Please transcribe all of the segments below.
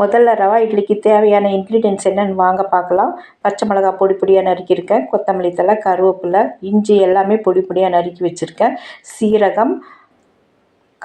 முதல்ல ரவா இட்லிக்கு தேவையான இன்க்ரீடியன்ஸ் என்னென்னு வாங்க பார்க்கலாம். பச்சை மிளகா பொடி பொடியாக நறுக்கியிருக்கேன். கொத்தமல்லி தழை கருவேப்பிலை இஞ்சி எல்லாமே பொடி பொடியாக நறுக்கி வச்சுருக்கேன். சீரகம்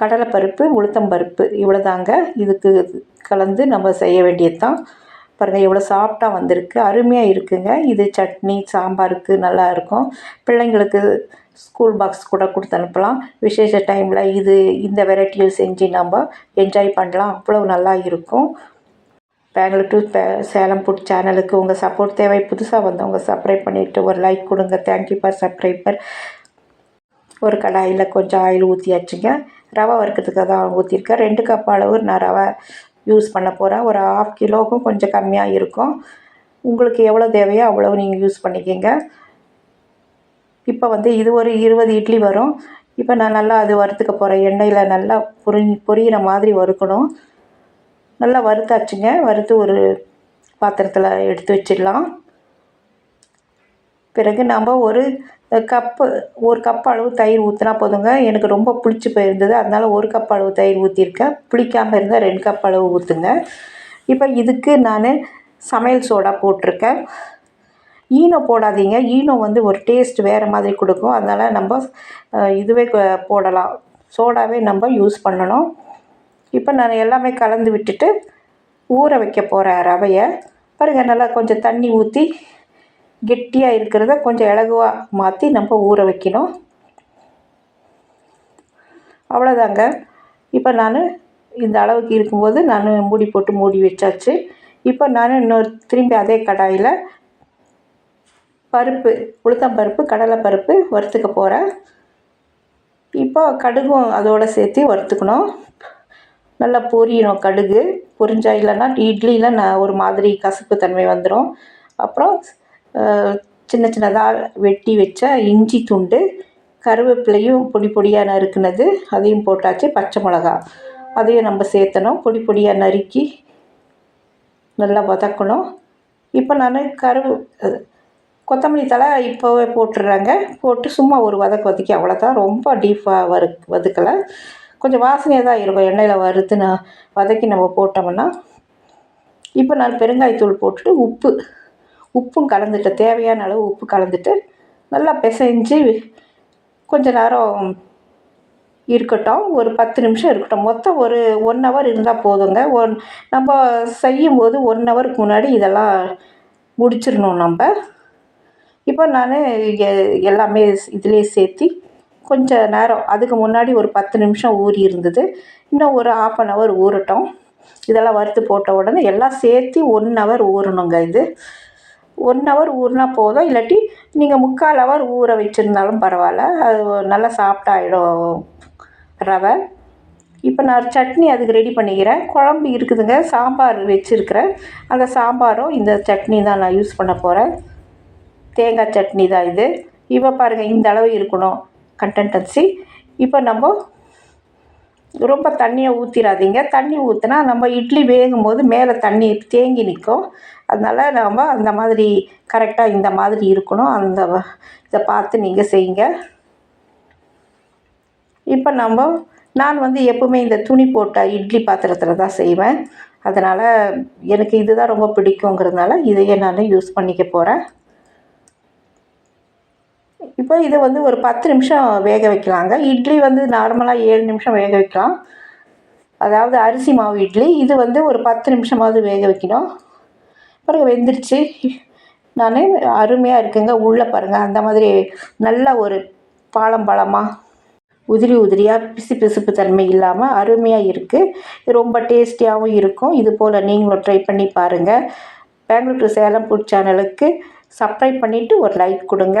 கடலைப்பருப்பு உளுத்தம்பருப்பு இவ்வளோதாங்க இதுக்கு கலந்து நம்ம செய்ய வேண்டியது தான் பாருங்கள் எவ்வளோ சாஃப்டாக வந்திருக்கு. அருமையாக இருக்குங்க. இது சட்னி சாம்பாருக்கு நல்லா இருக்கும். பிள்ளைங்களுக்கு ஸ்கூல் பாக்ஸ் கூட கொடுத்து அனுப்பலாம். விசேஷ டைமில் இது இந்த வெரைட்டியில் செஞ்சு நம்ம என்ஜாய் பண்ணலாம். அவ்வளோ நல்லா இருக்கும். பெங்களூர் டு சேலம் ஃபுட் சேனலுக்கு உங்கள் சப்போர்ட் தேவை. புதுசாக வந்தவங்க சப்ஸ்கிரைப் பண்ணிவிட்டு ஒரு லைக் கொடுங்க. தேங்க்யூ ஃபார் சப்ஸ்கிரைபர் ஒரு கடாயில் கொஞ்சம் ஆயில் ஊற்றியாச்சுங்க ரவை வறுக்கிறதுக்காக தான் ஊற்றிருக்கேன் ரெண்டு கப் அளவு நான் ரவை யூஸ் பண்ண போகிறேன் ஒரு ஆஃப் கிலோவுக்கும் கொஞ்சம் கம்மியாக இருக்கும். உங்களுக்கு எவ்வளோ தேவையோ அவ்வளோ நீங்கள் யூஸ் பண்ணிக்கிங்க. இப்போ வந்து இது ஒரு இருபது இட்லி வரும். இப்போ நான் நல்லா அது வறுத்துக்க போகிறேன் எண்ணெயில் நல்லா பொரி பொரியிற மாதிரி வறுக்கணும். நல்லா வறுத்தாச்சுங்க. வறுத்து ஒரு பாத்திரத்தில் எடுத்து வச்சிடலாம். பிறகு நம்ம ஒரு கப்பு ஒரு கப் அளவு தயிர் ஊற்றினா போதுங்க. எனக்கு ரொம்ப புளிச்சு போயிருந்தது. அதனால் ஒரு கப் அளவு தயிர் ஊற்றிருக்கேன் புளிக்காமல் இருந்தால் ரெண்டு கப் அளவு ஊற்றுங்க இப்போ இதுக்கு நான் சமையல் சோடா போட்டிருக்கேன். ஈனோ போடாதீங்க. ஈனோ வந்து ஒரு டேஸ்ட் வேறு மாதிரி கொடுக்கும். அதனால் நம்ம இதுவே போடலாம். சோடாவே நம்ம யூஸ் பண்ணணும். இப்போ நான் எல்லாமே கலந்து விட்டுட்டு ஊற வைக்க போகிறேன் ரவையை. பாருங்கள் நல்லா கொஞ்சம் தண்ணி ஊற்றி கெட்டியாக இருக்கிறத கொஞ்சம் இலகுவாக மாற்றி நம்ம ஊற வைக்கணும். அவ்வளோதாங்க இப்போ நான் இந்த அளவுக்கு இருக்கும்போது நான் மூடி போட்டு மூடி வச்சாச்சு. இப்போ நான் இன்னொரு திரும்பி அதே கடாயில் பருப்பு உளுத்தம் பருப்பு கடலை பருப்பு வறுத்துக்க போகிறேன் இப்போ கடுகும் அதோடு சேர்த்து வறுத்துக்கணும். நல்லா பொரியணும் கடுகு. பொரிஞ்சா இல்லைன்னா இட்லியில் நான் ஒரு மாதிரி கசப்பு தன்மை வந்துடும் அப்புறம் சின்ன சின்னதாக வெட்டி வச்ச இஞ்சி துண்டு கருவேப்பிலையும் பொடி பொடியாக நறுக்குனது அதையும் போட்டாச்சு பச்சை மிளகா. அதையும் நம்ம சேர்த்தணும். பொடி பொடியாக நறுக்கி நல்லா வதக்கணும். இப்போ நான் கருவு கொத்தமல்லி தழை இப்போவே போட்டுடுறாங்க போட்டு சும்மா ஒரு வதக்கு வதக்கி அவ்வளோதான் ரொம்ப டீப்பாக வறு வதக்கலை. கொஞ்சம் வாசனையாக தான் இருக்கும். எண்ணெயில் வறுத்து நான் வதக்கி நம்ம போட்டோம்னா இப்போ நான் பெருங்காயத்தூள் போட்டுட்டு உப்பு உப்பும் கலந்துட்டு தேவையான அளவு உப்பு கலந்துட்டு நல்லா பிசைஞ்சு கொஞ்ச நேரம் இருக்கட்டும். ஒரு பத்து நிமிஷம் இருக்கட்டும். மொத்தம் ஒரு ஒன் ஹவர் இருந்தால் போதுங்க. ஒன் நம்ம செய்யும்போது ஒன் ஹவருக்கு முன்னாடி இதெல்லாம் முடிச்சிடணும் நம்ம. இப்போ நான் எல்லாமே இதிலே சேர்த்து கொஞ்ச நேரம் அதுக்கு முன்னாடி ஒரு பத்து நிமிஷம் ஊறி இருந்தது. இன்னும் ஒரு ஆஃப் அன் ஹவர் ஊறட்டும். இதெல்லாம் வறுத்து போட்ட உடனே எல்லாம் சேர்த்து ஒன் ஹவர் ஊறணுங்க இது. ஒன் ஹவர் ஊறினா போதும் இல்லாட்டி நீங்கள் முக்கால் ஹவர் ஊற வச்சுருந்தாலும் பரவாயில்ல. அது நல்லா சாப்பிட்டாயிடும் ரவை. இப்போ நான் சட்னி அதுக்கு ரெடி பண்ணிக்கிறேன். குழம்பு இருக்குதுங்க சாம்பார் வச்சுருக்கிறேன். அந்த சாம்பாரும் இந்த சட்னி தான் நான் யூஸ் பண்ண போகிறேன் தேங்காய் சட்னி தான் இது. இப்போ பாருங்கள் இந்த அளவு இருக்கணும். கண்டன்டன்சி இப்போ நம்ம ரொம்ப தண்ணியை ஊற்றிடாதீங்க தண்ணி ஊற்றினா நம்ம இட்லி வேகும் போது மேலே தண்ணி தேங்கி நிற்கும் அதனால் நாம் அந்த மாதிரி கரெக்டாக இந்த மாதிரி இருக்கணும். அந்த இதை பார்த்து நீங்கள் செய்யுங்க. இப்போ நம்ம நான் வந்து எப்போவுமே இந்த துணி போட்ட இட்லி பாத்திரத்தில் தான் செய்வேன். அதனால் எனக்கு இதுதான் ரொம்ப பிடிக்குங்கிறதுனால இதையே நான் யூஸ் பண்ணிக்க போகிறேன் இப்போ இதை வந்து ஒரு பத்து நிமிஷம் வேக வைக்கலாங்க. இட்லி வந்து நார்மலாக ஏழு நிமிஷம் வேக வைக்கலாம். அதாவது அரிசி மாவு இட்லி இது வந்து ஒரு பத்து நிமிஷமாவது வேக வைக்கணும். பிறகு வெந்துருச்சு. நான் அருமையாக இருக்குங்க. உள்ளே பாருங்கள் அந்த மாதிரி நல்ல ஒரு பாலம் பழமாக உதிரி உதிரியாக பிசு பிசுப்பு தன்மை இல்லாமல் அருமையாக இருக்குது ரொம்ப டேஸ்டியாகவும் இருக்கும். இது போல் நீங்களும் ட்ரை பண்ணி பாருங்கள் பெங்களூர் டு சேலம் ஃபுட் சேனலுக்கு சப்ஸ்கிரைப் பண்ணிவிட்டு ஒரு லைக் கொடுங்க.